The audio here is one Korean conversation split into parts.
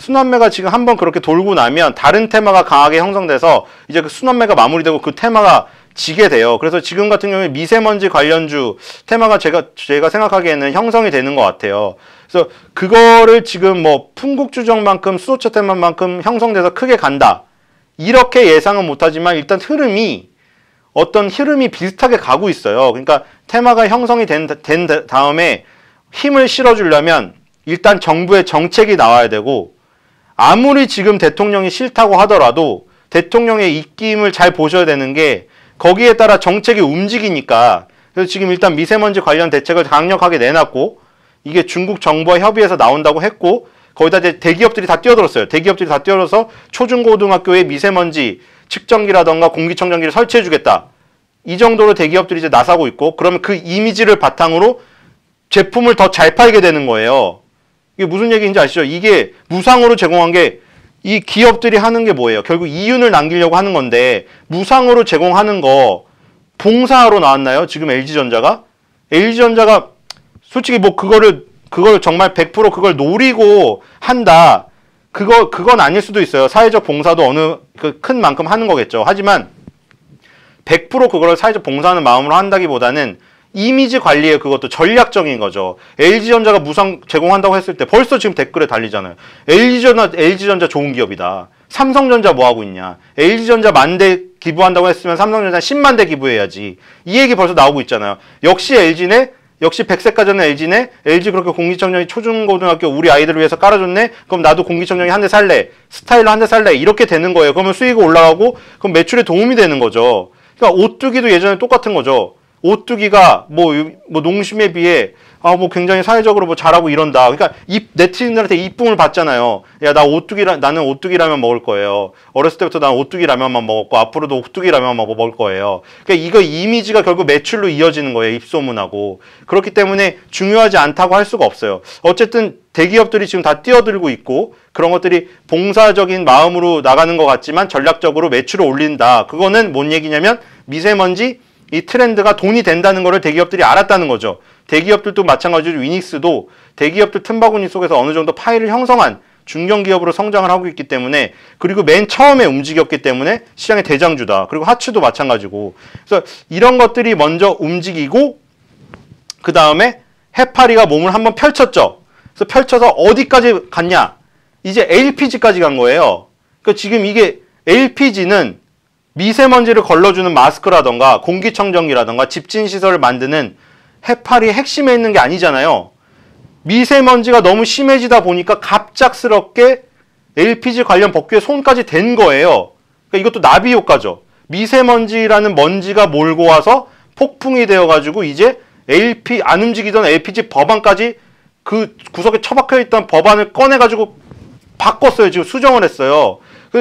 순환매가 지금 한번 그렇게 돌고 나면 다른 테마가 강하게 형성돼서 이제 그 순환매가 마무리되고 그 테마가 지게 돼요. 그래서 지금 같은 경우에 미세먼지 관련주 테마가 제가 제가 생각하기에는 형성이 되는 것 같아요. 그래서 그거를 지금 뭐 풍국주정만큼 수소차 테마만큼 형성돼서 크게 간다. 이렇게 예상은 못하지만 일단 흐름이 어떤 흐름이 비슷하게 가고 있어요. 그러니까 테마가 형성이 된, 된 다음에 힘을 실어주려면 일단 정부의 정책이 나와야 되고 아무리 지금 대통령이 싫다고 하더라도 대통령의 입김을 잘 보셔야 되는 게 거기에 따라 정책이 움직이니까 그래서 지금 일단 미세먼지 관련 대책을 강력하게 내놨고 이게 중국 정부와 협의해서 나온다고 했고 거기다 이제 대기업들이 다 뛰어들었어요. 대기업들이 다 뛰어들어서 초중고등학교에 미세먼지 측정기라던가 공기청정기를 설치해 주겠다. 이 정도로 대기업들이 이제 나서고 있고 그러면 그 이미지를 바탕으로 제품을 더 잘 팔게 되는 거예요. 이게 무슨 얘기인지 아시죠? 이게 무상으로 제공한 게 이 기업들이 하는 게 뭐예요? 결국 이윤을 남기려고 하는 건데 무상으로 제공하는 거 봉사하러 나왔나요? 지금 LG전자가? LG전자가 솔직히 뭐 그거를 그걸 정말 100% 그걸 노리고 한다. 그거 그건 아닐 수도 있어요. 사회적 봉사도 어느 그 큰 만큼 하는 거겠죠. 하지만 100% 그걸 사회적 봉사하는 마음으로 한다기보다는 이미지 관리에 그것도 전략적인 거죠. LG전자가 무상 제공한다고 했을 때 벌써 지금 댓글에 달리잖아요. LG전자, LG전자 좋은 기업이다. 삼성전자 뭐 하고 있냐. LG전자 만대 기부한다고 했으면 삼성전자 10만 대 기부해야지. 이 얘기 벌써 나오고 있잖아요. 역시 LG네 역시 백색가전은 LG네? LG 그렇게 공기청정기 초중고등학교 우리 아이들을 위해서 깔아줬네? 그럼 나도 공기청정기 한대 살래. 스타일러 한 대 살래. 이렇게 되는 거예요. 그러면 수익이 올라가고 그럼 매출에 도움이 되는 거죠. 그러니까 오뚜기도 예전에 똑같은 거죠. 오뚜기가 뭐, 뭐 농심에 비해 아, 뭐 굉장히 사회적으로 뭐 잘하고 이런다. 그러니까 이 네티즌들한테 이쁨을 받잖아요. 야, 나 오뚜기라, 나는 오뚜기 라면 먹을 거예요. 어렸을 때부터 난 오뚜기 라면만 먹었고, 앞으로도 오뚜기 라면만 먹을 거예요. 그러니까 이거 이미지가 결국 매출로 이어지는 거예요. 입소문하고. 그렇기 때문에 중요하지 않다고 할 수가 없어요. 어쨌든 대기업들이 지금 다 뛰어들고 있고, 그런 것들이 봉사적인 마음으로 나가는 것 같지만 전략적으로 매출을 올린다. 그거는 뭔 얘기냐면 미세먼지 이 트렌드가 돈이 된다는 것을 대기업들이 알았다는 거죠. 대기업들도 마찬가지로 위닉스도 대기업들 틈바구니 속에서 어느 정도 파일을 형성한 중견기업으로 성장을 하고 있기 때문에 그리고 맨 처음에 움직였기 때문에 시장의 대장주다. 그리고 하츠도 마찬가지고. 그래서 이런 것들이 먼저 움직이고 그 다음에 해파리가 몸을 한번 펼쳤죠. 그래서 펼쳐서 어디까지 갔냐? 이제 LPG까지 간 거예요. 그러니까 지금 이게 LPG는 미세먼지를 걸러주는 마스크라던가 공기청정기라던가 집진시설을 만드는 해파리 핵심에 있는 게 아니잖아요. 미세먼지가 너무 심해지다 보니까 갑작스럽게 LPG 관련 법규에 손까지 댄 거예요. 그러니까 이것도 나비 효과죠. 미세먼지라는 먼지가 몰고 와서 폭풍이 되어가지고 이제 LP 안 움직이던 LPG 법안까지 그 구석에 처박혀 있던 법안을 꺼내가지고 바꿨어요. 지금 수정을 했어요.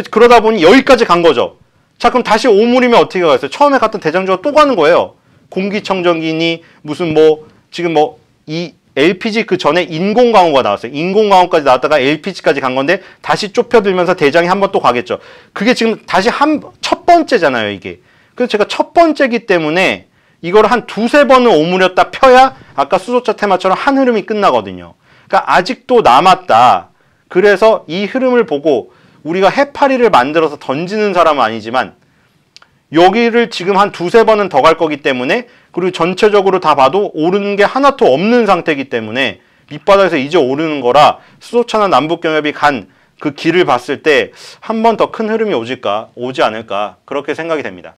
그러다 보니 여기까지 간 거죠. 자 그럼 다시 오물이면 어떻게 가겠어요? 처음에 갔던 대장주가 또 가는 거예요. 공기청정기니 무슨 뭐 지금 뭐 이 LPG 그 전에 인공광호가 나왔어요. 인공광호까지 나왔다가 LPG까지 간 건데 다시 좁혀들면서 대장이 한 번 또 가겠죠. 그게 지금 다시 한 첫 번째잖아요, 이게. 그래서 제가 첫 번째기 때문에 이걸 한 두세 번을 오므렸다 펴야 아까 수소차 테마처럼 한 흐름이 끝나거든요. 그러니까 아직도 남았다. 그래서 이 흐름을 보고 우리가 해파리를 만들어서 던지는 사람은 아니지만 여기를 지금 한 두세 번은 더 갈 거기 때문에 그리고 전체적으로 다 봐도 오르는 게 하나도 없는 상태이기 때문에 밑바닥에서 이제 오르는 거라 수소차나 남북경협이 간 그 길을 봤을 때 한 번 더 큰 흐름이 오질까 오지 않을까 그렇게 생각이 됩니다.